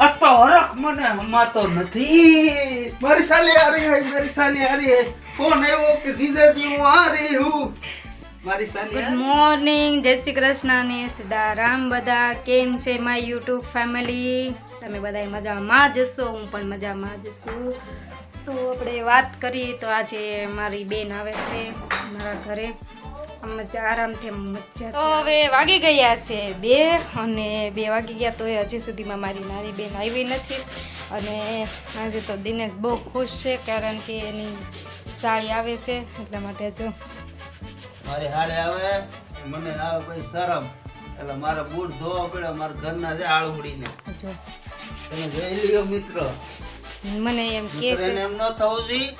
હરખ મને હમાતો નથી. મારી સાલી આ રહી હે મારી સાલી આ રહી હે. કોણ આવ્યો કે જીજાજી હું આ રહી હું? મારી સાલી ગુડ મોર્નિંગ જય શ્રી કૃષ્ણ ને સીતારામ બધા. કેમ છે માય યુટ્યુબ ફેમિલી તમે બધા મજામાં જશો હું પણ મજામાં જ છું. તો આપણે વાત કરીએ તો આજે મારી બેન આવે છે મારા ઘરે. મજા આરામથી મજા તો હવે વાગી ગયા છે બે અને બે વાગી ગયા તો હજી સુધીમાં મારી નાની બેન આવી નથી. અને આજે તો દિનેશ બહુ ખુશ છે કારણ કે એની સાળી આવે છે એટલા માટે જો. મારી હાડે આવે મને આવે ભાઈ શરમ. એટલે મારા બૂટ ધોવા પડે મારા ઘરના છે આળુડીને જો. તમે જોઈ લ્યો મિત્ર. મને એમ કે છે એમ ન થવું જોઈએ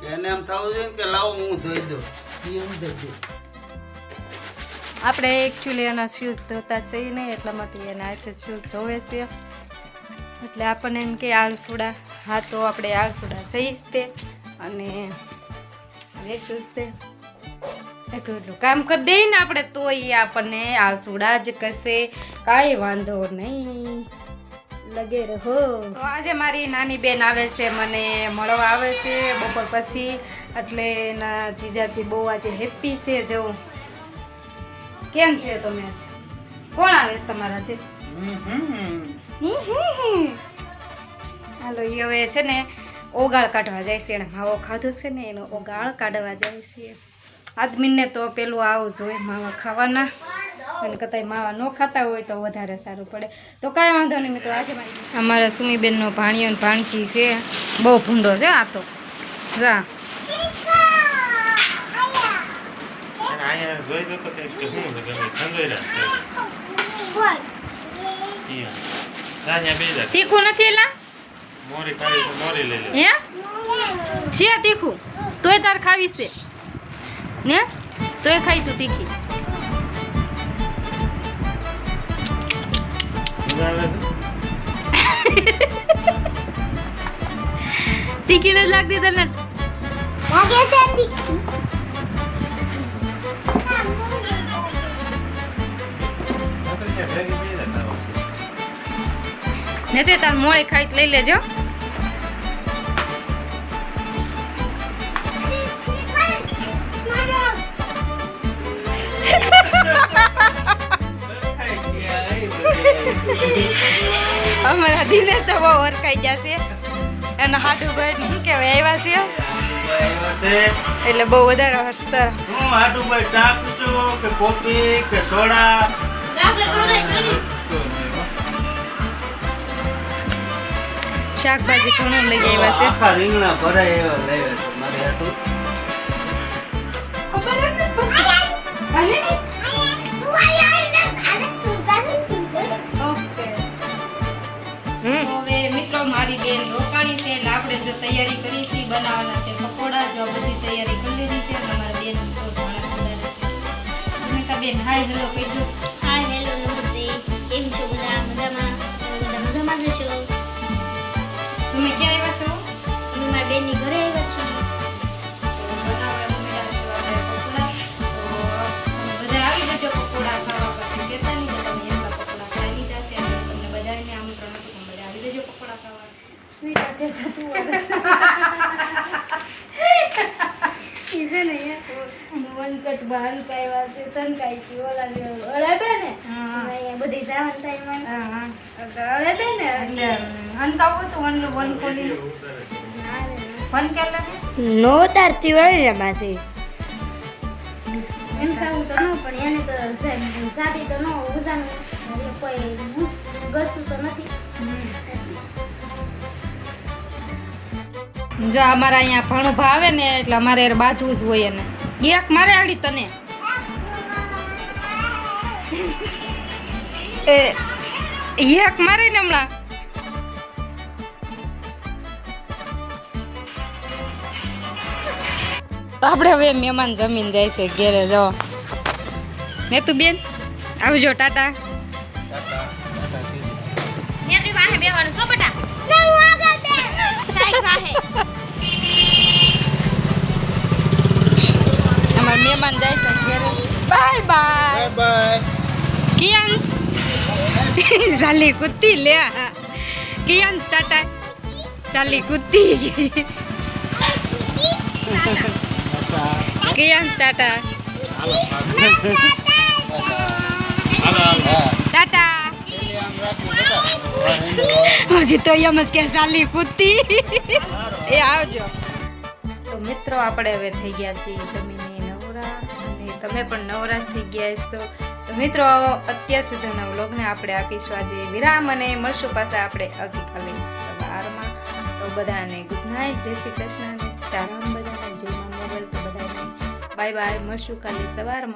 કે એને એમ થવું જોઈએ કે લાવો હું ધોઈ દઉં. આપણે એકચ્યુઅલી એના શૂઝ ધોતા છીએ નહીં, એટલા માટે એના હાથે શૂઝ ધોવે છે. એટલે આપણને એમ કે આળસુડા હા તો આપણે આળસુડા સહી જ તે. અને હવે શૂઝ તે. એટલું એટલું કામ કરી દઈએ ને આપણે તો એ આપણને આળસુડા જ કશે. કાંઈ વાંધો નહીં. લગે રહો. તો આજે મારી નાની બેન આવે છે મને મળવા આવે છે બપોર પછી. એટલે એના જીજાજી બહુ આજે હેપી છે જો. કેમ છે તમે આજે? કોણ આવે છે તમારા છે હાલો એ હવે છે ને ઓગાળ કાઢવા જાય છે એણે માવો ખાધો છે ને એનો ઓગાળ કાઢવા જાય છે. આદમીને તો પેલું આવું જોઈએ માવા ખાવાના. અને કતાય માવા ન ખાતા હોય તો વધારે સારું પડે. તો કાંઈ વાંધો નહીં મિત્રો આજે મારી અમારા સુમીબેનનો ભાણિયો ને ભાણકી છે. બહુ ભૂંડો છે આ તો. જા. તીખું નથી લે. હે? છે તીખું? તોય તાર ખાવી છે ને તોય ખાઈ તું તીખી. તીખી નથી લાગતી તને? લાગે છે તીખી. ને તે તાર મોળે ખાઈ લઈ લેજો અમારા દિનેશ તો બહુ ઓરખાઈ ગયા છે. એના હાડુભાઈ શું કહેવાય આવ્યા છે? એટલે બહુ વધારે હરસર હું હાટુભાઈ ચા પીશો કે કોફી કે સોડા. શાકભાજી ઘણું લઈ આવ્યા છે. આખા રીંગણા ભરાય એવા લઈ આવ્યા છે મારે હાટુ. બનાવવાના છે પકોડા જો બધી તૈયારી કરી લીધી છે અને મારા બેન તમે કા બેન હાય હેલો કહીજો હાય હેલો નમસ્તે. કેમ છો બધા? મજામાં? બધા મજામાં છો તમે ક્યાં આવ્યા છો? અમે મારા બેનની ઘરે વનકટ બહાર કાઢવા છે તનકાઈ છે ઓલા ને ને અહીંયા બધી જવાનું થાય મને હા હા. ને એટલે હંતાવું વન વન ખોલી. વન કેટલા નો તારતી વાળી માસી એમ ખાવું તો ન પણ એને તો સાદી તો ન ઉજાનું. કોઈ ગતું તો નથી. જો અમારા અહીંયા ભણું ભાવે ને એટલે અમારે બાંધવું જ હોય એને. એક મારે આડી તને. એ એક મારે ને હમણાં. તો આપણે હવે મહેમાન જમીન જાય છે ઘેરે જો. ને તું બેન આવજો ટાટા. બેવાનું સો બટા. કિયાંશ ઝાલી કુત્તી લે કિયાન ટાટા ચાલી કૂદતી. કિયાન ટાટા ટાટા હજી તો એમ જ કે સાલી કૂદતી. એ આવજો. તો મિત્રો આપણે હવે થઈ ગયા છીએ જમીને નવરા અને તમે પણ નવરા થઈ ગયા છો તો મિત્રો અત્યાર સુધીના વ્લોગને આપણે આપીશું આજે વિરામ અને મળશું પાસે આપણે આવતીકાલે સવારમાં. તો બધાને ગુડ નાઇટ જય શ્રી કૃષ્ણ. અને સીતારામ બધાને. જય મોબાઈલ તો બધાને બાય બાય મળશું કાલે સવારમાં.